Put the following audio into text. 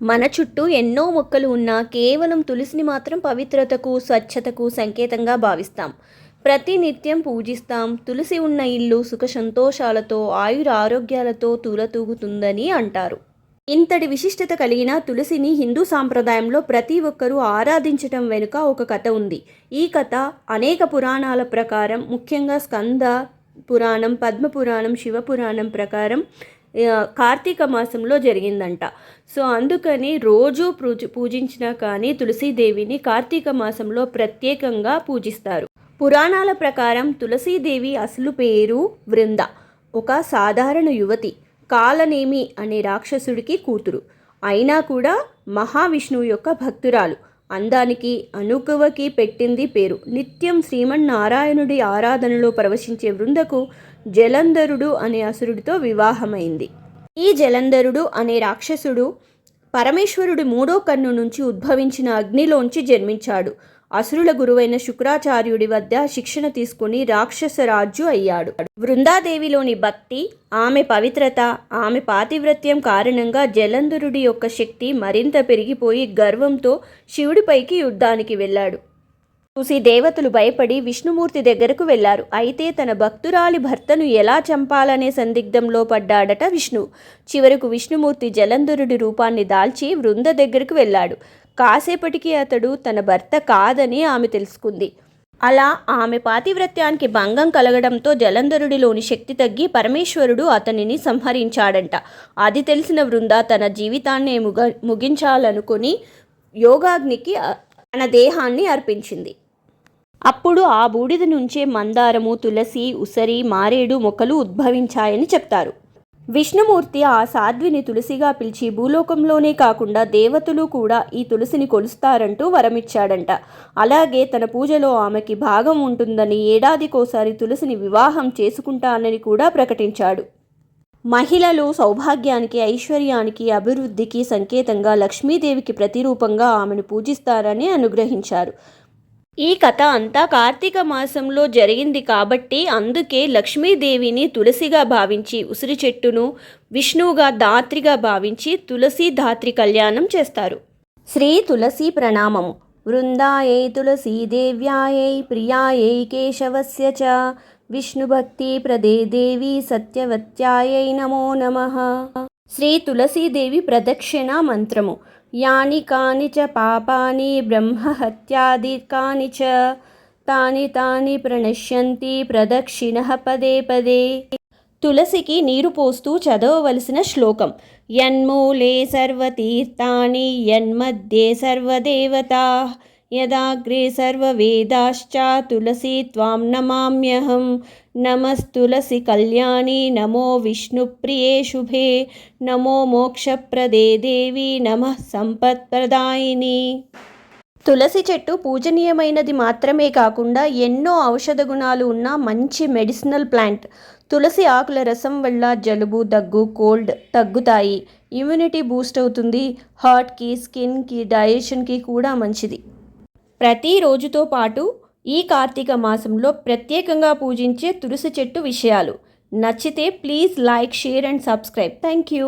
మన చుట్టూ ఎన్నో మొక్కలు ఉన్నా కేవలం తులసిని మాత్రం పవిత్రతకు స్వచ్ఛతకు సంకేతంగా భావిస్తాం. ప్రతి నిత్యం పూజిస్తాం. తులసి ఉన్న ఇల్లు సుఖ సంతోషాలతో ఆయుర ఆరోగ్యాలతో తూలతూగుతుందని అంటారు. ఇంతటి విశిష్టత కలిగిన తులసిని హిందూ సాంప్రదాయంలో ప్రతి ఒక్కరూ ఆరాధించటం వెనుక ఒక కథ ఉంది. ఈ కథ అనేక పురాణాల ప్రకారం ముఖ్యంగా స్కంద పురాణం పద్మ పురాణం శివ పురాణం ప్రకారం కార్తీక మాసంలో జరిగిందంట. సో అందుకని రోజు పూజ పూజించినా కానీ తులసీదేవిని కార్తీక మాసంలో ప్రత్యేకంగా పూజిస్తారు. పురాణాల ప్రకారం తులసీదేవి అసలు పేరు వృంద ఒక సాధారణ యువతి కాలనేమి అనే రాక్షసుడికి కూతురు. అయినా కూడా మహావిష్ణువు యొక్క భక్తురాలు. అందానికి అనుకువకి పెట్టింది పేరు. నిత్యం శ్రీమన్నారాయణుడి ఆరాధనలో ప్రవశించే వృందకు జలంధరుడు అనే అసురుడితో వివాహమైంది. ఈ జలంధరుడు అనే రాక్షసుడు పరమేశ్వరుడి మూడో కన్ను నుంచి ఉద్భవించిన అగ్నిలోంచి జన్మించాడు. అసురుల గురువైన శుక్రాచార్యుడి వద్ద శిక్షణ తీసుకుని రాక్షసరాజు అయ్యాడు. వృందాదేవిలోని భక్తి ఆమె పవిత్రత ఆమె పాతివ్రత్యం కారణంగా జలంధరుడి యొక్క శక్తి మరింత పెరిగిపోయి గర్వంతో శివుడిపైకి యుద్ధానికి వెళ్ళాడు. చూసి దేవతలు భయపడి విష్ణుమూర్తి దగ్గరకు వెళ్ళారు అయితే తన భక్తురాలి భర్తను ఎలా చంపాలనే సందిగ్ధంలో పడ్డాడట విష్ణు. చివరకు విష్ణుమూర్తి జలంధరుడి రూపాన్ని దాల్చి వృంద దగ్గరకు వెళ్ళాడు. కాసేపటికి అతడు తన భర్త కాదని ఆమె తెలుసుకుంది. అలా ఆమె పాతివ్రత్యానికి భంగం కలగడంతో జలంధరుడిలోని శక్తి తగ్గి పరమేశ్వరుడు అతనిని సంహరించాడంట. అది తెలిసిన వృంద తన జీవితాన్నే ముగ ముగించాలనుకుని యోగాగ్నికి తన దేహాన్ని అర్పించింది. అప్పుడు ఆ బూడిద నుంచే మందారము తులసి ఉసరి మారేడు మొక్కలు ఉద్భవించాయని చెప్తారు. విష్ణుమూర్తి ఆ సాధ్విని తులసిగా పిలిచి భూలోకంలోనే కాకుండా దేవతలు కూడా ఈ తులసిని కొలుస్తారంటూ వరమిచ్చాడంట. అలాగే తన పూజలో ఆమెకి భాగం ఉంటుందని ఏడాదికోసారి తులసిని వివాహం చేసుకుంటానని కూడా ప్రకటించాడు. మహిళలు సౌభాగ్యానికి ఐశ్వర్యానికి అభివృద్ధికి సంకేతంగా లక్ష్మీదేవికి ప్రతిరూపంగా ఆమెను పూజిస్తారని అనుగ్రహించారు. ఈ కథ అంతా కార్తీక మాసంలో జరిగింది కాబట్టి అందుకే లక్ష్మీదేవిని తులసిగా భావించి ఉసిరి చెట్టును విష్ణువుగా దాత్రిగా భావించి తులసి ధాత్రి కళ్యాణం చేస్తారు. శ్రీ తులసి ప్రణామము వృందాయై తులసీదేవ్యాయై ప్రియాయై కేశవస్య చ. విష్ణుభక్తి ప్రదే దేవి సత్యవత్యాయై నమో నమ. శ్రీ తులసీదేవి ప్రదక్షిణ మంత్రము. యాని కాని చ పాపాని బ్రహ్మహత్యాదికాని చ తాని తాని ప్రణశ్యంతి ప్రదక్షిణ పదే పదే. తులసికి నీరు పోస్తూ చదవవలసిన శ్లోకం. యన్మూలే సర్వతీర్థాని యన్మధ్యే సర్వదేవతా. యదాగ్రే సర్వవేదాశ్చ తులసి త్వాం నమామ్యహం. నమస్తులసి కళ్యాణి నమో విష్ణుప్రియే శుభే. నమో మోక్షప్రదే దేవి నమః సంపత్ప్రదాయిని. తులసి చెట్టు పూజనీయమైనది మాత్రమే కాకుండా ఎన్నో ఔషధ గుణాలు ఉన్న మంచి మెడిసినల్ ప్లాంట్. తులసి ఆకుల రసం వల్ల జలుబు దగ్గు కోల్డ్ తగ్గుతాయి. ఇమ్యూనిటీ బూస్ట్ అవుతుంది. హార్ట్కి స్కిన్కి డైజెషన్కి కూడా మంచిది. ప్రతి రోజుతో పాటు ఈ కార్తీక మాసంలో ప్రత్యేకంగా పూజించే తులసి చెట్టు విషయాలు. నచ్చితే please like share and subscribe. Thank you.